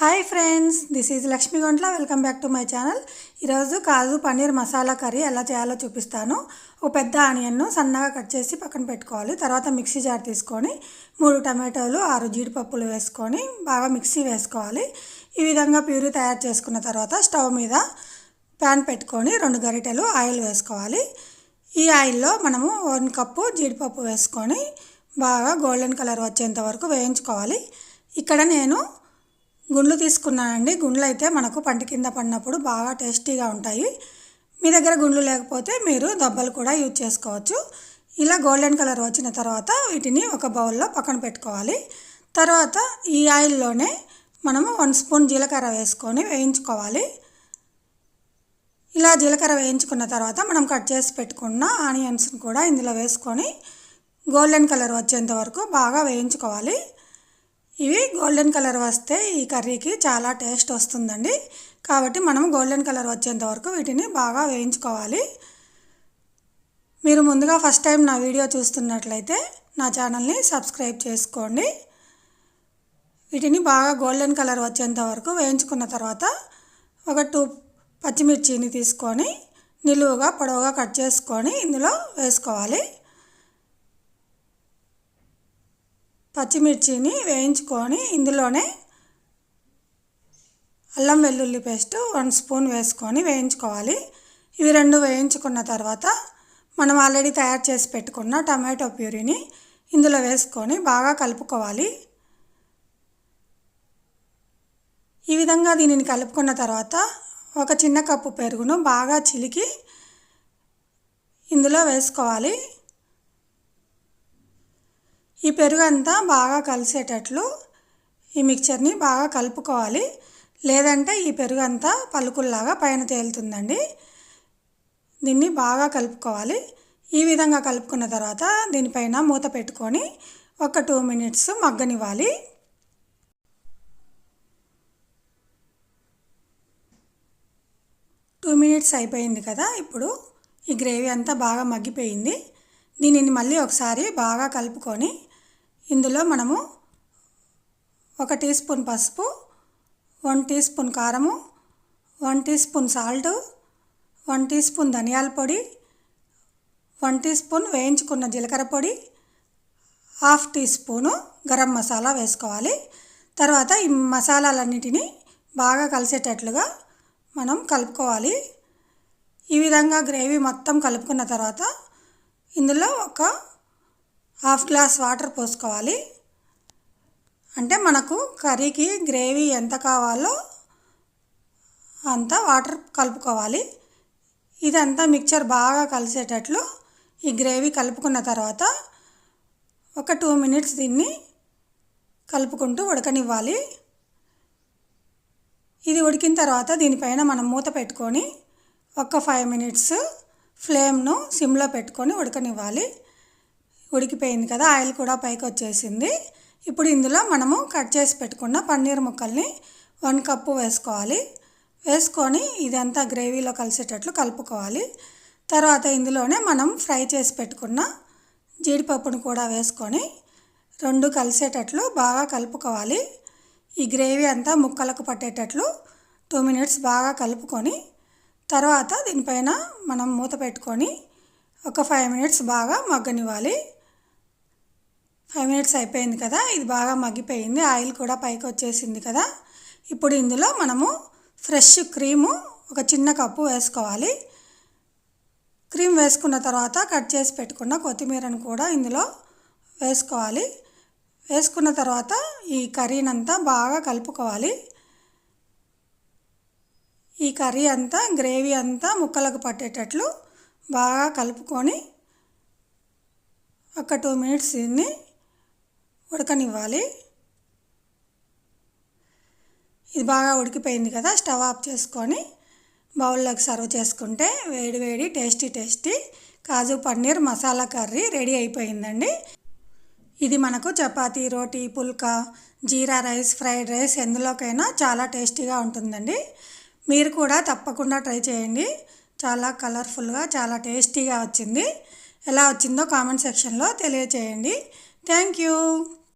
Hi friends this is Lakshmi Gontla welcome back to my channel ఈరోజు kaju paneer masala curry ఎలా చేయాలో చూపిస్తాను. ఒక పెద్ద ఆనియన్ను సన్నగా కట్ చేసి పక్కన పెట్టుకోవాలి. తర్వాత మిక్సీ జార్ తీసుకొని మూడు టమాటోలు ఆరు జీడిపప్పులు వేసుకొని బాగా మిక్సీ వేసుకోవాలి. ఈ విధంగా ప్యూరీ తయారు చేసుకున్న తర్వాత స్టవ్ మీద ప్యాన్ పెట్టుకొని రెండు గరిటెలు ఆయిల్ వేసుకోవాలి. ఈ ఆయిల్లో మనము వన్ కప్పు జీడిపప్పు వేసుకొని బాగా గోల్డెన్ కలర్ వచ్చేంత వరకు వేయించుకోవాలి. ఇక్కడ నేను గుండ్లు తీసుకున్నానండి. గుండ్లు అయితే మనకు పంట కింద పడినప్పుడు బాగా టేస్టీగా ఉంటాయి. మీ దగ్గర గుండ్లు లేకపోతే మీరు దబ్బలు కూడా యూజ్ చేసుకోవచ్చు. ఇలా గోల్డెన్ కలర్ వచ్చిన తర్వాత వీటిని ఒక బౌల్లో పక్కన పెట్టుకోవాలి. తర్వాత ఈ ఆయిల్లోనే మనము వన్ స్పూన్ జీలకర్ర వేసుకొని వేయించుకోవాలి. ఇలా జీలకర్ర వేయించుకున్న తర్వాత మనం కట్ చేసి పెట్టుకున్న ఆనియన్స్ని కూడా ఇందులో వేసుకొని గోల్డెన్ కలర్ వచ్చేంత వరకు బాగా వేయించుకోవాలి. ఇవి గోల్డెన్ కలర్ వస్తే ఈ కర్రీకి చాలా టేస్ట్ వస్తుందండి. కాబట్టి మనం గోల్డెన్ కలర్ వచ్చేంత వరకు వీటిని బాగా వేయించుకోవాలి. మీరు ముందుగా ఫస్ట్ టైం నా వీడియో చూస్తున్నట్లయితే నా ఛానల్ని సబ్స్క్రైబ్ చేసుకోండి. వీటిని బాగా గోల్డెన్ కలర్ వచ్చేంత వరకు వేయించుకున్న తర్వాత ఒక టూ పచ్చిమిర్చిని తీసుకొని నిలువుగా పొడవుగా కట్ చేసుకొని ఇందులో వేసుకోవాలి. పచ్చిమిర్చిని వేయించుకొని ఇందులోనే అల్లం వెల్లుల్లి పేస్ట్ వన్ స్పూన్ వేసుకొని వేయించుకోవాలి. ఇవి రెండు వేయించుకున్న తర్వాత మనం ఆల్రెడీ తయారు చేసి పెట్టుకున్న టమాటో ప్యూరీని ఇందులో వేసుకొని బాగా కలుపుకోవాలి. ఈ విధంగా దీనిని కలుపుకున్న తర్వాత ఒక చిన్న కప్పు పెరుగును బాగా చిలికి ఇందులో వేసుకోవాలి. ఈ పెరుగు అంతా బాగా కలిసేటట్లు ఈ మిక్చర్ని బాగా కలుపుకోవాలి. లేదంటే ఈ పెరుగు అంతా పలుకుల్లాగా పైన తేలుతుందండి. దీన్ని బాగా కలుపుకోవాలి. ఈ విధంగా కలుపుకున్న తర్వాత దీనిపైన మూత పెట్టుకొని ఒక టూ మినిట్స్ మగ్గనివ్వాలి. టూ మినిట్స్ అయిపోయింది కదా ఇప్పుడు ఈ గ్రేవీ అంతా బాగా మగ్గిపోయింది. దీనిని మళ్ళీ ఒకసారి బాగా కలుపుకొని ఇందులో మనము ఒక టీ స్పూన్ పసుపు వన్ టీ స్పూన్ కారము one teaspoon salt one teaspoon ధనియాల పొడి వన్ టీ స్పూన్ వేయించుకున్న జీలకర్ర పొడి half teaspoon garam masala వేసుకోవాలి. తర్వాత ఈ మసాలాలన్నిటినీ బాగా కలిసేటట్లుగా మనం కలుపుకోవాలి. ఈ విధంగా గ్రేవీ మొత్తం కలుపుకున్న తర్వాత ఇందులో ఒక హాఫ్ గ్లాస్ వాటర్ పోసుకోవాలి. అంటే మనకు కర్రీకి గ్రేవీ ఎంత కావాలో అంత వాటర్ కలుపుకోవాలి. ఇదంతా మిక్చర్ బాగా కలిసేటట్లు ఈ గ్రేవీ కలుపుకున్న తర్వాత ఒక టూ మినిట్స్ దీన్ని కలుపుకుంటూ ఉడకనివ్వాలి. ఇది ఉడికిన తర్వాత దీనిపైన మనం మూత పెట్టుకొని ఒక ఫైవ్ మినిట్స్ ఫ్లేమ్ను సిమ్లో పెట్టుకొని ఉడకనివ్వాలి. ఉడికిపోయింది కదా ఆయిల్ కూడా పైకి వచ్చేసింది ఇప్పుడు ఇందులో మనము కట్ చేసి పెట్టుకున్న పన్నీర్ ముక్కల్ని వన్ కప్పు వేసుకోవాలి. వేసుకొని ఇదంతా గ్రేవీలో కలిసేటట్లు కలుపుకోవాలి. తర్వాత ఇందులోనే మనం ఫ్రై చేసి పెట్టుకున్న జీడిపప్పును కూడా వేసుకొని రెండు కలిసేటట్లు బాగా కలుపుకోవాలి. ఈ గ్రేవీ అంతా ముక్కలకు పట్టేటట్లు టూ మినిట్స్ బాగా కలుపుకొని తర్వాత దీనిపైన మనం మూత పెట్టుకొని ఒక ఫైవ్ మినిట్స్ బాగా మగ్గనివ్వాలి. ఫైవ్ మినిట్స్ అయిపోయింది కదా ఇది బాగా మగ్గిపోయింది ఆయిల్ కూడా పైకి వచ్చేసింది కదా. ఇప్పుడు ఇందులో మనము ఫ్రెష్ క్రీము ఒక చిన్న కప్పు వేసుకోవాలి. క్రీమ్ వేసుకున్న తర్వాత కట్ చేసి పెట్టుకున్న కొత్తిమీరను కూడా ఇందులో వేసుకోవాలి. వేసుకున్న తర్వాత ఈ కర్రీనంతా బాగా కలుపుకోవాలి. ఈ కర్రీ అంతా గ్రేవీ అంతా ముక్కలకు పట్టేటట్లు బాగా కలుపుకొని ఒక టూ మినిట్స్ దీన్ని ఉడకనివ్వాలి. ఇది బాగా ఉడికిపోయింది కదా స్టవ్ ఆఫ్ చేసుకొని బౌల్లోకి సర్వ్ చేసుకుంటే వేడి వేడి tasty tasty kaju paneer masala curry ready అయిపోయిందండి. ఇది మనకు chapati roti pulka jeera rice fried rice ఎందులోకైనా చాలా టేస్టీగా ఉంటుందండి. మీరు కూడా తప్పకుండా ట్రై చేయండి. చాలా కలర్ఫుల్గా చాలా టేస్టీగా వచ్చింది. ఎలా వచ్చిందో కామెంట్ సెక్షన్లో తెలియచేయండి. Thank you.